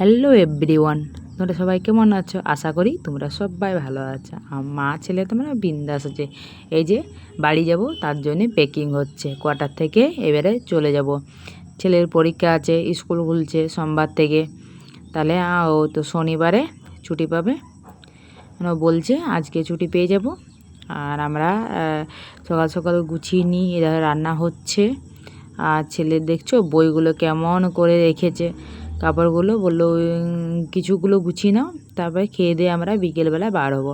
Hello everyone, তোমরা সবাই কেমন আছো? আশা করি তোমরা সবাই ভালো আছো। আর মা ছেলে তোমরা বিন্দাস আছে। এই যে বাড়ি যাব, তার জন্যে প্যাকিং হচ্ছে। কোয়ার্টার থেকে এবারে চলে যাব। ছেলের পরীক্ষা আছে, স্কুল খুলছে সোমবার থেকে। তাহলে ও তো শনিবারে ছুটি পাবে। ও বলছে, আজকে ছুটি পেয়ে যাব। আর আমরা সকাল সকাল গুছিয়ে নিই, এরা রান্না হচ্ছে। আর ছেলে দেখছ বইগুলো কেমন করে রেখেছে। কাপড়গুলো বলল কিছুগুলো গুছিয়ে নাও, তারপরে খেয়ে দিয়ে আমরা বিকেলবেলা বার হব।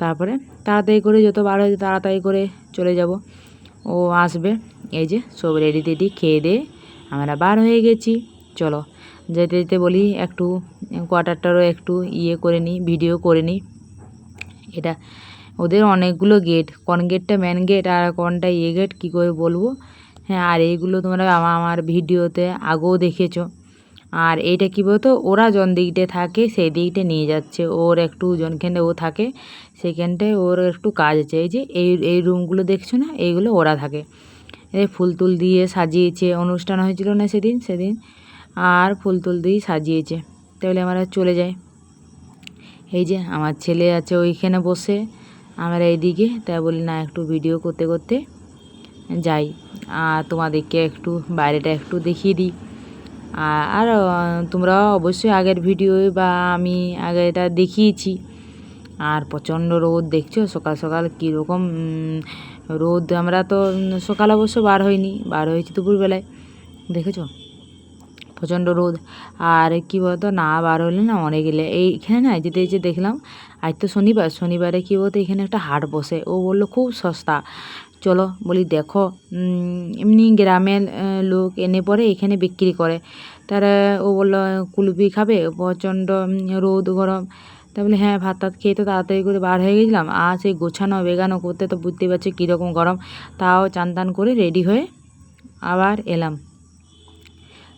তারপরে তাড়াতাড়ি করে যত বার হয়েছে তাড়াতাড়ি করে চলে যাব। ও আসবে, এই যে সব রেডি টেডি খেয়ে দিয়ে আমরা বার হয়ে গেছি। চলো, যেতে যেতে বলি একটু, কোয়ার্টারটারও একটু ইয়ে করে নিই, ভিডিও করে নিই। এটা ওদের অনেকগুলো গেট কোন গেটটা মেন গেট আর কোনটা ইয়ে গেট কী করে বলব? হ্যাঁ আর এইগুলো তোমরা আমার ভিডিওতে আগেও দেখেছ। আর এইটা কী বলতো? ওরা জন দিকটে থাকে, সেই দিকটে নিয়ে যাচ্ছে। ওর একটু জনখানে ও থাকে, সেখানটায় ওর একটু কাজ আছে। এই যে এই এই রুমগুলো দেখছ না? এইগুলো ওরা থাকে। এই ফুল তুল দিয়ে সাজিয়েছে। অনুষ্ঠান হয়েছিল না সেদিন? সেদিন। আর ফুল তুল দিয়ে সাজিয়েছে। তাহলে আমরা চলে যাই। এই যে আমার ছেলে আছে ওইখানে বসে। আমরা এইদিকে, তাই বলি না, একটু ভিডিও করতে করতে যাই। আর তোমাদেরকে একটু বাইরেটা একটু দেখিয়ে দিই। আর তোমরা অবশ্যই আগের ভিডিও বা আমি আগে এটা দেখিয়েছি। আর প্রচণ্ড রোদ দেখছ? সকাল সকাল কীরকম রোদ আমরা তো সকাল অবশ্য বার হয়নি। বার হয়েছি দুপুরবেলায়। দেখেছ? প্রচণ্ড রোদ। আর কি বলতো, না বার হলে না অনেক গেলে। এইখানে না যেতে যেতে দেখলাম, আজ তো শনিবার, শনিবারে কী বলতো, এখানে একটা হাট বসে। ও বলল, খুব সস্তা। চলো বলি, দেখো এমনি গ্রামের লোক এনে পরে এখানে বিক্রি করে। তারা, ও বলল কুলপি খাবে? প্রচণ্ড রোদ, গরম। তা বলি হ্যাঁ ভাত টাত খেয়ে তো তাড়াতাড়ি করে বার হয়ে গেছিলাম। আর সেই গোছানো, বেগানো করতে তো বুঝতে পারছি কীরকম গরম। তাও চান টান করে রেডি হয়ে আবার এলাম।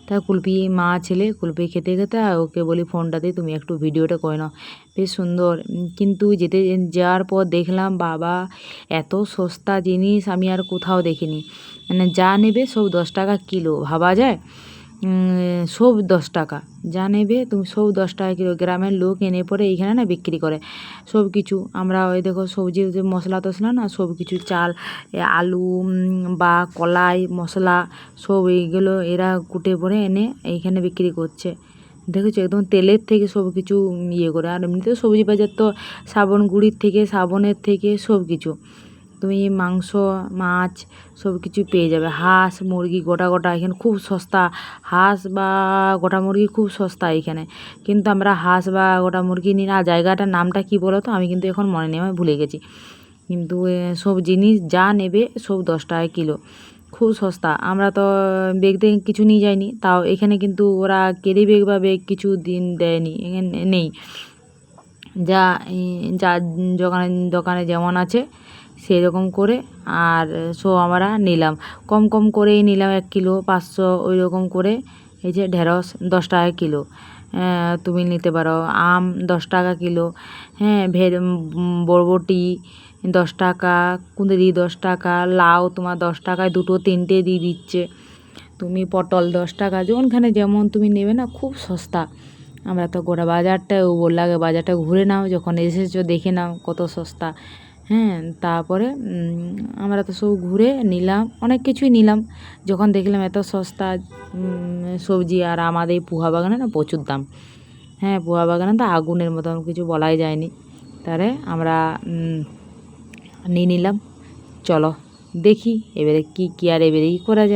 তা কুলপি মা ছেলে, কুলপি খেতে খেতে ওকে বলি ফোনটা দিয়ে তুমি একটু ভিডিওটা করে নাও। বেশ সুন্দর। কিন্তু যেতে যাওয়ার পর দেখলাম বাবা এত সস্তা জিনিস আমি আর কোথাও দেখিনি। মানে যা নেবে সব দশ টাকা কিলো, ভাবা যায়? সব দশ টাকা। যা নেবে তুমি সব দশ টাকা কিলো গ্রামের লোক এনে পরে এইখানে না বিক্রি করে। সব কিছু। আমরা ওই দেখো সবজি মশলা টশলা না, সব কিছু চাল আলু বা কলাই, মশলা, সব এইগুলো এরা কুটে পরে এনে এইখানে বিক্রি করছে। দেখেছ? একদম তেলের থেকে সব কিছু ইয়ে করে। আর এমনিতেও সবজি বাজার তো সাবন গুঁড়ির থেকে সাবনের থেকে সব কিছু। তুমি মাংস, মাছ সব কিছু পেয়ে যাবে। হাঁস, মুরগি, গোটা গোটা। এখানে খুব সস্তা। হাঁস বা গোটা মুরগি খুব সস্তা এখানে। কিন্তু আমরা হাঁস বা গোটা মুরগি নিই না, জায়গাটার নামটা কী বলো তো? আমি কিন্তু এখন মনে নেই, আমি ভুলে গেছি। কিন্তু সব জিনিস যা নেবে সব দশ টাকা কিলো। খুব সস্তা। আমরা তো বেগ দিয়ে কিছু নিয়ে যাইনি। তাও এখানে কিন্তু ওরা কেরি বেগ বা বেগ কিছু দিন দেয়নি নেই। যা যা দোকানে দোকানে যেমন আছে সেই রকম করে আর সো আমরা নিলাম। কম কম করেই নিলাম এক কিলো, পাঁচশো ওই রকম করে। এই যে ঢেঁড়স দশ টাকা কিলো। তুমি নিতে পারো। আম দশ টাকা কিলো। হ্যাঁ ভে বরবটি দশ টাকা, কুঁদরি দশ টাকা, লাউ তোমার দশ টাকায় দুটো তিনটে দিয়ে দিচ্ছে। তুমি পটল দশ টাকা, যেমনখানে যেমন তুমি নেবে না, খুব সস্তা। আমরা তো গোটা বাজারটা ও বলল আগে বাজারটা ঘুরে নাও, যখন এসেছ দেখে নাও কত সস্তা। হ্যাঁ তারপরে আমরা তো সব ঘুরে নিলাম, অনেক কিছুই নিলাম। যখন দেখলাম এত সস্তা সবজি আর আমাদের এই পুহা বাগানে না প্রচুর দাম। হ্যাঁ পোহা বাগানে তো আগুনের মতন কিছু বলাই যায়নি। তারে আমরা নিয়ে নিলাম। চলো দেখি, এবারে কী কী আর এবারে করা যায়।